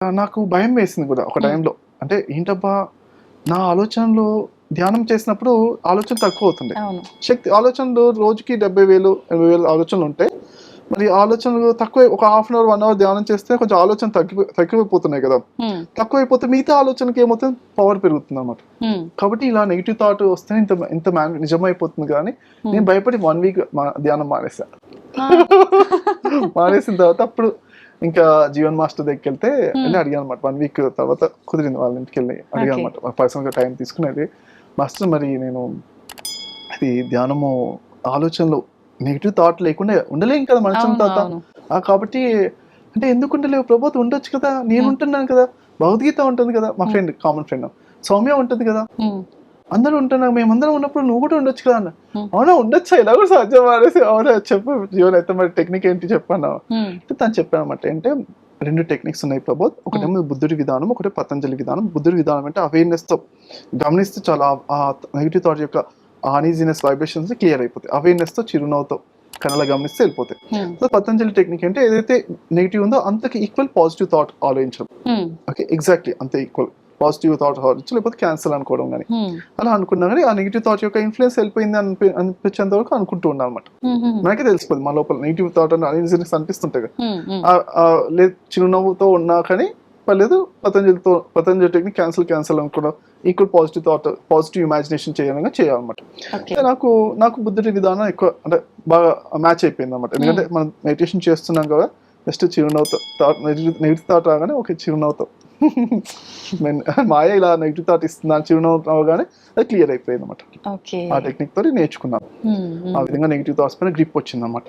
నాకు భయం వేసింది కూడా ఒక. టైంలో. అంటే ఏంటబ్బా నా ఆలోచనలు ధ్యానం చేసినప్పుడు ఆలోచన తక్కువ అవుతుంది. శక్తి ఆలోచనలు రోజుకి డెబ్బై వేలు ఎనభై వేలు ఆలోచనలు ఉంటాయి మరి ఆలోచనలు తక్కువ ఒక half an hour one hour ధ్యానం చేస్తే కొంచెం ఆలోచన తగ్గి తక్కువైపోతున్నాయి కదా. తక్కువైపోతే మిగతా ఆలోచనకి ఏమవుతుంది? పవర్ పెరుగుతుంది అన్నమాట ఉమ్, కాబట్టి ఇలా నెగిటివ్ థాట్ వస్తే ఇంత ఇంత నిజమైపోతుంది కానీ నేను భయపడి వన్ వీక్ ధ్యానం మానేసా. మానేసిన తర్వాత అప్పుడు ఇంకా జీవన్ మాస్టర్ దగ్గరికి వెళ్తే వెళ్ళి అడిగాను అనమాట వన్ వీక్ తర్వాత కుదిరింది వాళ్ళ ఇంటికి వెళ్ళి అడిగాను. అనమాట పర్సనల్గా టైం తీసుకునేది మాస్టర్ మరి నేను అది ధ్యానము ఆలోచనలు నెగిటివ్ థాట్ లేకుండా ఉండలేం కదా. ఆ, కాబట్టి అంటే ఎందుకు ఉండలేవు? ప్రభాత్ ఉండొచ్చు కదా. నేను Hmm. ఉంటున్నాను కదా. భగవద్గీత ఉంటుంది కదా. మా ఫ్రెండ్ కామన్ ఫ్రెండ్ సౌమ్య ఉంటుంది కదా. ఉమ్, అందరూ ఉంటున్నాం మేమందరం ఉన్నప్పుడు నువ్వు కూడా ఉండొచ్చు కదా అన్న. అవునా? ఉండొచ్చా? ఇలా కూడా సాధ్యం అనేసి అవునా? చెప్పు జీవన్ అయితే మరి టెక్నిక్ ఏంటి చెప్పాను ఉమ్, అంటే తను చెప్పాను అనమాట అంటే రెండు టెక్నిక్స్ ఉన్నాయి ప్రభోత్ ఒకటేమో బుద్ధుడి విధానం ఒకటి పతంజలి విధానం. బుద్ధుడి విధానం అంటే అవేర్నెస్తో గమనిస్తే చాలా ఆ నెగిటివ్ థాట్ యొక్క అన్ఈజీనెస్ వైబ్రేషన్స్ క్లియర్ అయిపోతాయి. అవేర్నెస్తో చిరునవ్వుతో కనలా గమనిస్తే వెళ్ళిపోతాయి. సో పతంజలి టెక్నిక్ అంటే ఏదైతే నెగిటివ్ ఉందో అంతకి ఈక్వల్ పాజిటివ్ థాట్ ఆలోచించడం. ఓకే ఎగ్జాక్ట్లీ అంతే ఈక్వల్ పాజిటివ్ థాట్ ఆలోచించడం లేకపోతే క్యాన్సల్ అనుకోవడం కానీ ఉమ్, అలా అనుకున్నా కానీ ఆ నెగిటివ్ థాట్ యొక్క ఇన్ఫ్లుయెన్స్ వెళ్ళిపోయింది అనిపి అనిపించేంత వరకు అనుకుంటూ ఉన్నాను అనమాట ఉమ్, ఉమ్, మనకే తెలిసిపోతుంది మా లోపల నెగిటివ్ థాట్ అని అన్ఈజీనెస్ అనిపిస్తుంటాయి లేదు చిరునవ్వుతో ఉన్నా కానీ పర్లేదు పతంజలితో పతంజలి టెక్నిక్ క్యాన్సిల్ క్యాన్సిల్ అనుకోవడం equal positive thought positive imagination చేయాలని చేయాలన్నమాట. నాకు నాకు బుద్ధుడి విధానం ఎక్కువ అంటే బాగా మ్యాచ్ అయిపోయింది అనమాట ఎందుకంటే మనం మెడిటేషన్ చేస్తున్నాం కదా జస్ట్ చిరునవ్వుతో థాట్ నెగిటివ్ థాట్ రాగానే ఓకే చిరునవ్వుతో. మాయ ఇలా నెగిటివ్ థాట్ ఇస్తున్నాను చిరునవ్వు రాగానే అది క్లియర్ అయిపోయింది అనమాట ఆ టెక్నిక్ తోటి నేర్చుకున్నాను. ఉమ్, ఉమ్, ఆ విధంగా నెగిటివ్ థాట్స్ పైన గ్రిప్ వచ్చింది అనమాట